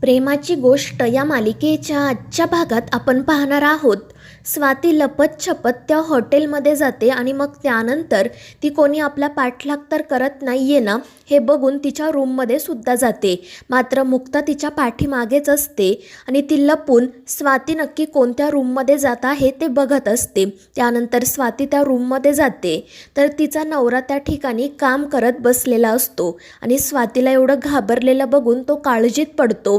प्रेमाची गोष्ट या मालिकेच्या आजच्या भागात आपण पाहणार आहोत. स्वाती लपत छपत त्या हॉटेलमध्ये जाते आणि मग त्यानंतर ती कोणी आपला पाठलाग तर करत नाही आहे ना हे बघून तिच्या रूममध्ये सुद्धा जाते. मात्र मुक्ता तिच्या पाठीमागेच असते आणि ती लपून स्वाती नक्की कोणत्या रूममध्ये जात आहे ते बघत असते. त्यानंतर स्वाती त्या रूममध्ये जाते. तर तिचा नवरा त्या ठिकाणी काम करत बसलेला असतो आणि स्वातीला एवढं घाबरलेलं बघून तो काळजीत पडतो.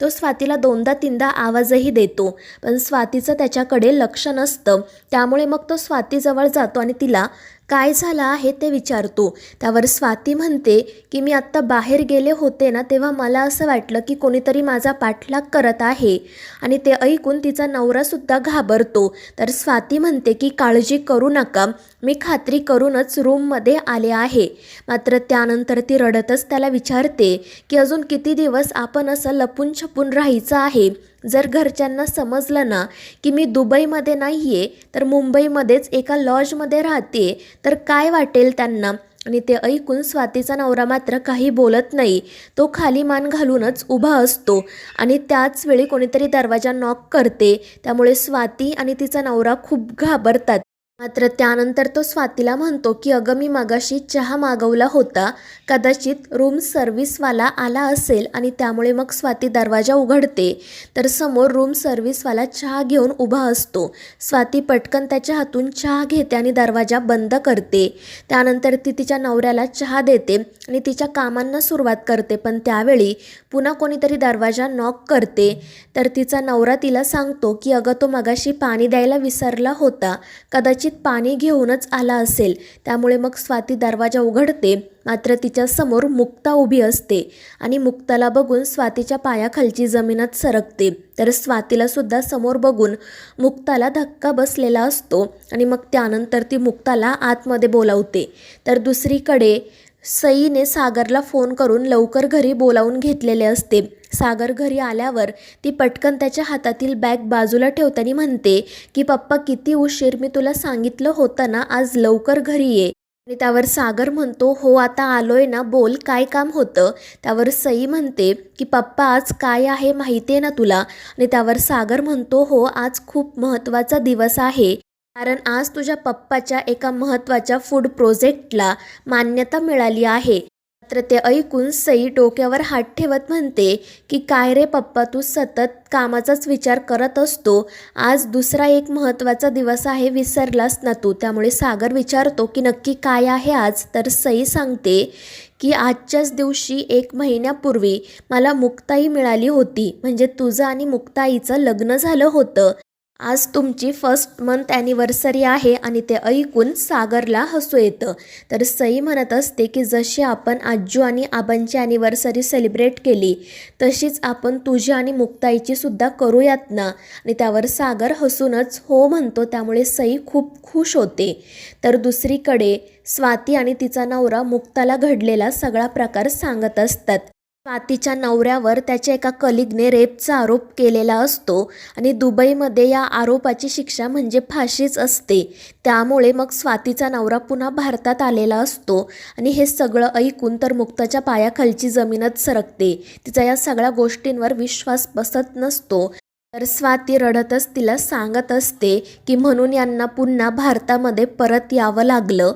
तो स्वातीला दोनदा तीनदा आवाजही देतो पण स्वातीचं त्याच्याकडे लक्ष नसतं. त्यामुळे मग तो स्वातीजवळ जातो आणि तिला काय झालं आहे? ते विचारतो. त्यावर स्वाती म्हणते की मी आत्ता बाहेर गेले होते ना तेव्हा मला असं वाटलं की कोणीतरी माझा पाठलाग करत आहे. आणि ते ऐकून तिचा नवरासुद्धा घाबरतो. तर स्वाती म्हणते की काळजी करू नका मी खात्री करूनच रूममध्ये आले आहे. मात्र त्यानंतर ती रडतच त्याला विचारते की अजून किती दिवस आपण असं लपून छपून राहायचं आहे. जर घरच्यांना समजलं ना की मी दुबईमध्ये नाही आहे तर मुंबईमध्येच एका लॉजमध्ये राहते तर काय वाटेल त्यांना? आणि ते ऐकून स्वातीचा नवरा मात्र काही बोलत नाही. तो खाली मान घालूनच उभा असतो आणि त्याच वेळी कोणीतरी दरवाजा नॉक करते. त्यामुळे स्वाती आणि तिचा नवरा खूप घाबरतात. मात्र त्यानंतर तो स्वातीला म्हणतो की अगं मी मगाशी चहा मागवला होता. कदाचित रूम सर्व्हिसवाला आला असेल आणि त्यामुळे मग स्वाती दरवाजा उघडते. तर समोर रूम सर्व्हिसवाला चहा घेऊन उभा असतो. स्वाती पटकन त्याच्या हातून चहा घेते आणि दरवाजा बंद करते. त्यानंतर ती तिच्या नवऱ्याला चहा देते आणि तिच्या कामांना सुरुवात करते. पण त्यावेळी पुन्हा कोणीतरी दरवाजा नॉक करते. तर तिचा नवरा तिला सांगतो की अगं तो मगाशी पाणी द्यायला विसरला होता. कदाचित पाणी घेऊनच आला असेल. त्यामुळे मग स्वाती दरवाजा उघडते मात्र तिच्यासमोर मुक्ता उभी असते आणि मुक्ताला बघून स्वातीच्या पायाखालची जमीनच सरकते. तर स्वातीला सुद्धा समोर बघून मुक्ताला धक्का बसलेला असतो आणि मग त्यानंतर ती मुक्ताला आतमध्ये बोलावते. तर दुसरीकडे सईने सागरला फोन करून लवकर घरी बोलावून घेतलेले असते. सागर घरी आल्यावर ती पटकन त्याच्या हातातील बॅग बाजूला ठेवताना म्हणते की पप्पा किती उशीर मी तुला सांगितलं होतं ना आज लवकर घरी ये. आणि त्यावर सागर म्हणतो हो आता आलोय ना बोल काय काम होतं? त्यावर सई म्हणते की पप्पा आज काय आहे माहिती आहे ना तुला? आणि त्यावर सागर म्हणतो हो आज खूप महत्त्वाचा दिवस आहे. कारण आज तुझ्या पप्पाच्या एका महत्त्वाच्या फूड प्रोजेक्टला मान्यता मिळाली आहे. मात्र ते ऐकून सई डोक्यावर हात ठेवत म्हणते की काय रे पप्पा तू सतत कामाचाच विचार करत असतो. आज दुसरा एक महत्त्वाचा दिवस आहे विसरलास ना तू. त्यामुळे सागर विचारतो की नक्की काय आहे आज? तर सई सांगते की आजच्याच दिवशी एक महिन्यापूर्वी मला मुक्ताई मिळाली होती. म्हणजे तुझं आणि मुक्ताईचं लग्न झालं होतं. आज तुमची फर्स्ट मंथ ॲनिव्हर्सरी आहे आणि ते ऐकून सागरला हसू येतं. तर सई म्हणत असते की जशी आपण आजू आणि आबांची ॲनिव्हर्सरी सेलिब्रेट केली तशीच आपण तुझी आणि मुक्ताईची सुद्धा करूयात ना? आणि त्यावर सागर हसूनच हो म्हणतो. त्यामुळे सई खूप खुश होते. तर दुसरीकडे स्वाती आणि तिचा नवरा मुक्ताला घडलेला सगळा प्रकार सांगत असतात. स्वातीच्या नवऱ्यावर त्याच्या एका कलिगने रेपचा आरोप केलेला असतो आणि दुबईमध्ये या आरोपाची शिक्षा म्हणजे फाशीच असते. त्यामुळे मग स्वातीचा नवरा पुन्हा भारतात आलेला असतो आणि हे सगळं ऐकून तर मुक्ताच्या पायाखालची जमीनच सरकते. तिचा या सगळ्या गोष्टींवर विश्वास बसत नसतो. तर स्वाती रडतच तिला सांगत असते की म्हणून यांना पुन्हा भारतामध्ये परत यावं लागलं.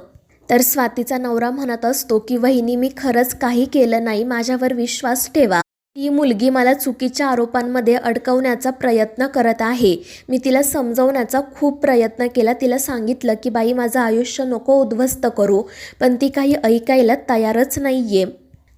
तर स्वातीचा नवरा म्हणत असतो की वहिनी मी खरंच काही केलं नाही. माझ्यावर विश्वास ठेवा. ती मुलगी मला चुकीच्या आरोपांमध्ये अडकवण्याचा प्रयत्न करत आहे. मी तिला समजवण्याचा खूप प्रयत्न केला. तिला सांगितलं की बाई माझं आयुष्य नको उद्ध्वस्त करू पण ती काही ऐकायला तयारच नाही आहे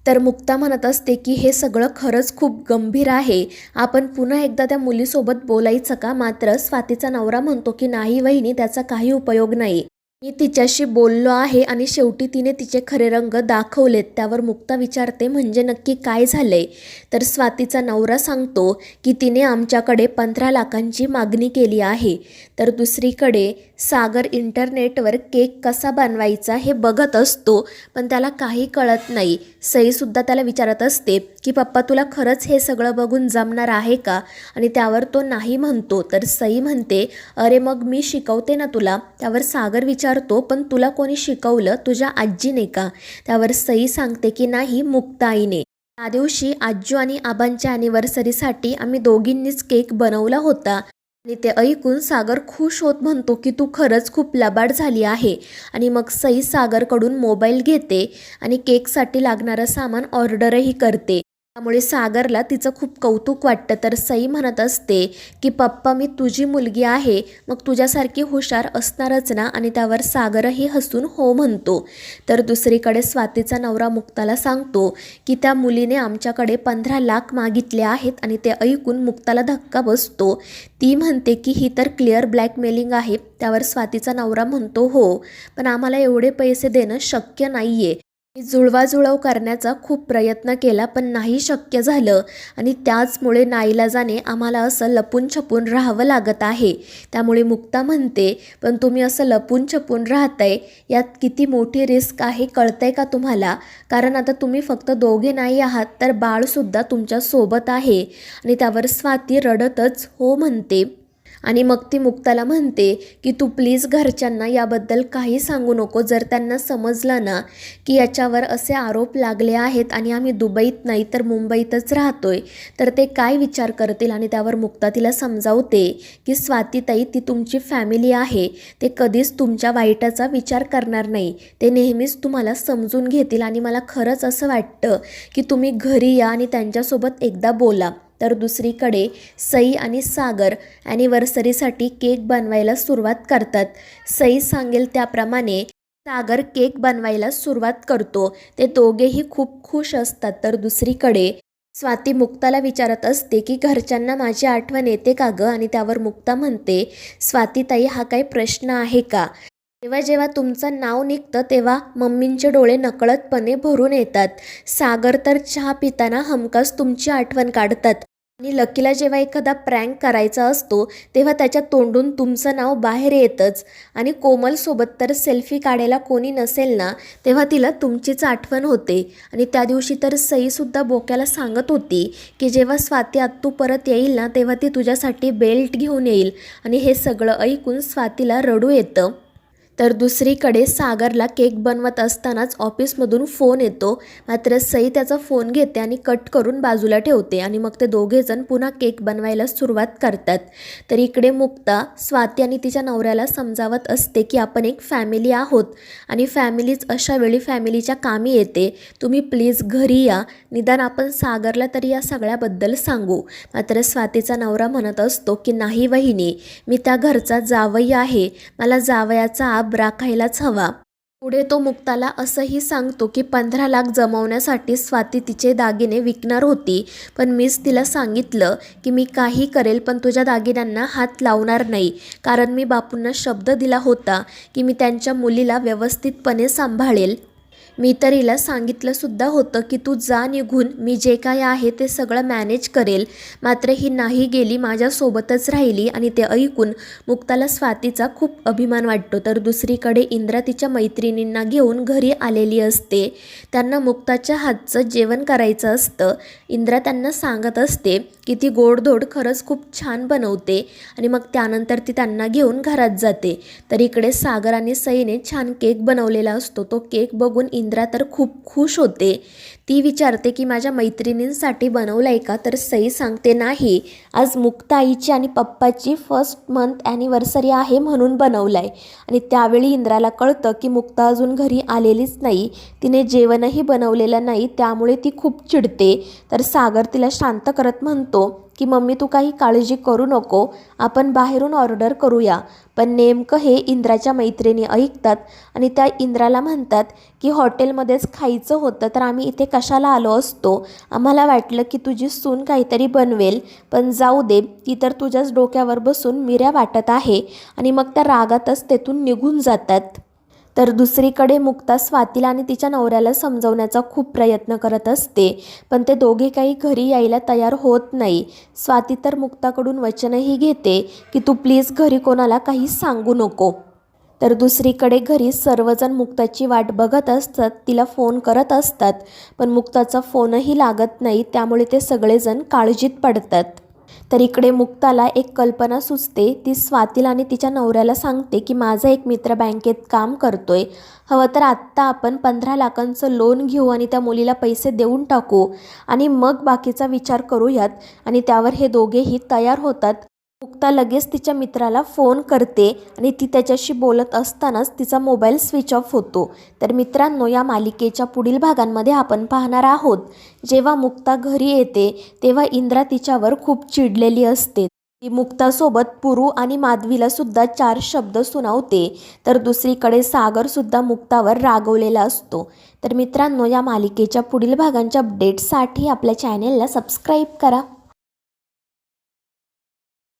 तर मुक्ता म्हणत असते की हे सगळं खरंच खूप गंभीर आहे. आपण पुन्हा एकदा त्या मुलीसोबत बोलायचं का? मात्र स्वातीचा नवरा म्हणतो की नाही वहिनी त्याचा काही उपयोग नाही. मी तिच्याशी बोललो आहे आणि शेवटी तिने तिचे खरे रंग दाखवलेत त्यावर मुक्ता विचारते म्हणजे नक्की काय झालंय? तर स्वातीचा नवरा सांगतो की तिने आमच्याकडे पंधरा लाखांची मागणी केली आहे. तर दुसरीकडे सागर इंटरनेटवर केक कसा बनवायचा हे बघत असतो पण त्याला काही कळत नाही. सईसुद्धा त्याला विचारत असते की पप्पा तुला खरंच हे सगळं बघून जमणार आहे का? आणि त्यावर तो नाही म्हणतो. तर सई म्हणते अरे मग मी शिकवते ना तुला. त्यावर सागर विचार विचारतो पण तुला कोणी शिकवलं? तुझ्या आजीने का? त्यावर सई सांगते की नाही मुक्ताईने. त्या दिवशी आजू आणि आबांच्या ॲनिव्हर्सरीसाठी आम्ही दोघींनीच केक बनवला होता. आणि ते ऐकून सागर खुश होत म्हणतो की तू खरंच खूप लबाड झाली आहे. आणि मग सई सागरकडून मोबाईल घेते आणि केकसाठी लागणारं सामान ऑर्डरही करते. त्यामुळे सागरला तिचं खूप कौतुक वाटतं. तर सई म्हणत असते की पप्पा मी तुझी मुलगी आहे. मग तुझ्यासारखी हुशार असणारच ना आणि त्यावर सागरही हसून हो म्हणतो तर दुसरीकडे स्वातीचा नवरा मुक्ताला सांगतो की त्या मुलीने आमच्याकडे पंधरा लाख मागितले आहेत आणि ते ऐकून मुक्ताला धक्का बसतो ती म्हणते की ही तर क्लिअर ब्लॅकमेलिंग आहे त्यावर स्वातीचा नवरा म्हणतो हो पण आम्हाला एवढे पैसे देणं शक्य नाही आहे मी जुळवाजुळव करण्याचा खूप प्रयत्न केला पण नाही शक्य झालं. आणि त्याचमुळे नाईलाजाने आम्हाला असं लपून छपून राहावं लागत आहे. त्यामुळे मुक्ता म्हणते पण तुम्ही असं लपून छपून राहताय यात किती मोठी रिस्क आहे कळतंय का तुम्हाला? कारण आता तुम्ही फक्त दोघे नाही आहात तर बाळसुद्धा तुमच्यासोबत आहे. आणि त्यावर स्वाती रडतच हो म्हणते. आणि मग ती मुक्ताला म्हणते की तू प्लीज घरच्यांना याबद्दल काही सांगू नको. जर त्यांना समजलं ना की याच्यावर असे आरोप लागले आहेत आणि आम्ही दुबईत नाही तर मुंबईतच राहतोय. तर ते काय विचार करतील? आणि त्यावर मुक्ता तिला समजावते की स्वातीताई ती तुमची फॅमिली आहे. ते कधीच तुमच्या वाईटाचा विचार करणार नाही. ते नेहमीच तुम्हाला समजून घेतील आणि मला खरंच असं वाटतं की तुम्ही घरी या आणि त्यांच्यासोबत एकदा बोला. तर दुसरीकडे सई आणि सागर ॲनिव्हर्सरीसाठी केक बनवायला सुरुवात करतात. सई सांगेल त्याप्रमाणे सागर केक बनवायला सुरुवात करतो. ते दोघेही खूप खुश असतात. तर दुसरीकडे स्वाती मुक्ताला विचारत असते की घरच्यांना माझी आठवण येते का गं? आणि त्यावर मुक्ता म्हणते स्वातीताई हा काही प्रश्न आहे का? जेव्हा जेव्हा तुमचं नाव निघतं तेव्हा मम्मींचे डोळे नकळतपणे भरून येतात. सागर तर चहा पिताना हमखास तुमची आठवण काढतात. आणि लकीला जेव्हा एखादा प्रँक करायचा असतो तेव्हा त्याच्या तोंडून तुमचं नाव बाहेर येतंच. आणि कोमलसोबत तर सेल्फी काढायला कोणी नसेल ना तेव्हा तिला तुमचीच आठवण होते. आणि त्या दिवशी तर सईसुद्धा बोक्याला सांगत होती की जेव्हा स्वाती आत्तू परत येईल ना तेव्हा ती तुझ्यासाठी बेल्ट घेऊन येईल. आणि हे सगळं ऐकून स्वातीला रडू येतं. तर दुसरीकडे सागरला केक बनवत असतानाच ऑफिसमधून फोन येतो. मात्र सई त्याचा फोन घेते आणि कट करून बाजूला ठेवते आणि मग ते दोघेजण पुन्हा केक बनवायला सुरुवात करतात. तर इकडे मुक्ता स्वाती आणि तिच्या नवऱ्याला समजावत असते की आपण एक फॅमिली आहोत आणि फॅमिलीच अशा वेळी फॅमिलीच्या कामी येते. तुम्ही प्लीज घरी या. निदान आपण सागरला तरी या सगळ्याबद्दल सांगू. मात्र स्वातीचा नवरा म्हणत असतो की नाही वहिनी मी त्या घरचा जावई आहे. मला जावयाचा आब राखायलाच हवा. पुढे तो मुक्ताला असंही सांगतो की पंधरा लाख जमवण्यासाठी स्वाती तिचे दागिने विकणार होती पण मीच तिला सांगितलं की मी काही करेल पण तुझ्या दागिन्यांना हात लावणार नाही कारण मी बापूंना शब्द दिला होता की मी त्यांच्या मुलीला व्यवस्थितपणे सांभाळेल. मी तर हिला सांगितलंसुद्धा होतं की तू जा निघून मी जे काय आहे ते सगळं मॅनेज करेल. मात्र ही नाही गेली माझ्यासोबतच राहिली आणि ते ऐकून मुक्ताला स्वातीचा खूप अभिमान वाटतो. तर दुसरीकडे इंद्रा तिच्या मैत्रिणींना घेऊन घरी आलेली असते. त्यांना मुक्ताच्या हातचं जेवण करायचं असतं. इंद्रा त्यांना सांगत असते की ती गोडधोड खरंच खूप छान बनवते आणि मग त्यानंतर ती त्यांना घेऊन घरात जाते. तर इकडे सागर आणि सईने छान केक बनवलेला असतो. तो केक बघून इंद्रा तर खूप खुश होते. ती विचारते की माझ्या मैत्रिणींसाठी बनवलं आहे का? तर सई सांगते नाही आज मुक्ता आईची आणि पप्पाची फर्स्ट मंथ ॲनिव्हर्सरी आहे म्हणून बनवलं आहे आणि त्यावेळी इंद्राला कळतं की मुक्ता अजून घरी आलेलीच नाही. तिने जेवणही बनवलेलं नाही त्यामुळे ती खूप चिडते. तर सागर तिला शांत करत म्हणतो की मम्मी तू काही काळजी करू नको आपण बाहेरून ऑर्डर करूया. पण नेमकं हे इंद्राच्या मैत्रिणी ऐकतात आणि त्या इंद्राला म्हणतात की हॉटेलमध्येच खायचं होतं तर आम्ही इथे कशाला आलो असतो? आम्हाला वाटलं की तुझी सून काहीतरी बनवेल पण जाऊ दे ती तर तुझ्याच डोक्यावर बसून मिऱ्या वाटत आहे आणि मग त्या रागातच तेथून निघून जातात. तर दुसरीकडे मुक्ता स्वातीला आणि तिच्या नवऱ्याला समजवण्याचा खूप प्रयत्न करत असते. पण ते दोघे काही घरी यायला तयार होत नाही. स्वाती तर मुक्ताकडून वचनही घेते की तू प्लीज घरी कोणाला काही सांगू नको. तर दुसरीकडे घरी सर्वजण मुक्ताची वाट बघत असतात तिला फोन करत असतात. पण मुक्ताचा फोनही लागत नाही त्यामुळे ते सगळेजण काळजीत पडतात. तर इकडे मुक्ताला एक कल्पना सुचते. ती स्वातीला आणि तिच्या नवऱ्याला सांगते की माझा एक मित्र बँकेत काम करतोय. हवं तर आत्ता आपण पंधरा लाखांचं लोन घेऊ आणि त्या मुलीला पैसे देऊन टाकू. आणि मग बाकीचा विचार करूयात आणि त्यावर हे दोघेही तयार होतात. मुक्ता लगेच तिच्या मित्राला फोन करते आणि ती त्याच्याशी बोलत असतानाच तिचा मोबाईल स्विच ऑफ होतो. तर मित्रांनो या मालिकेच्या पुढील भागांमध्ये आपण पाहणार आहोत. जेव्हा मुक्ता घरी येते तेव्हा इंद्रा तिच्यावर खूप चिडलेली असते. ती मुक्तासोबत पुरू आणि माधवीला सुद्धा चार शब्द सुनावते. तर दुसरीकडे सागर सुद्धा मुक्तावर रागवलेला असतो. तर मित्रांनो या मालिकेच्या पुढील भागांच्या अपडेटसाठी आपल्या चॅनेलला सबस्क्राईब करा.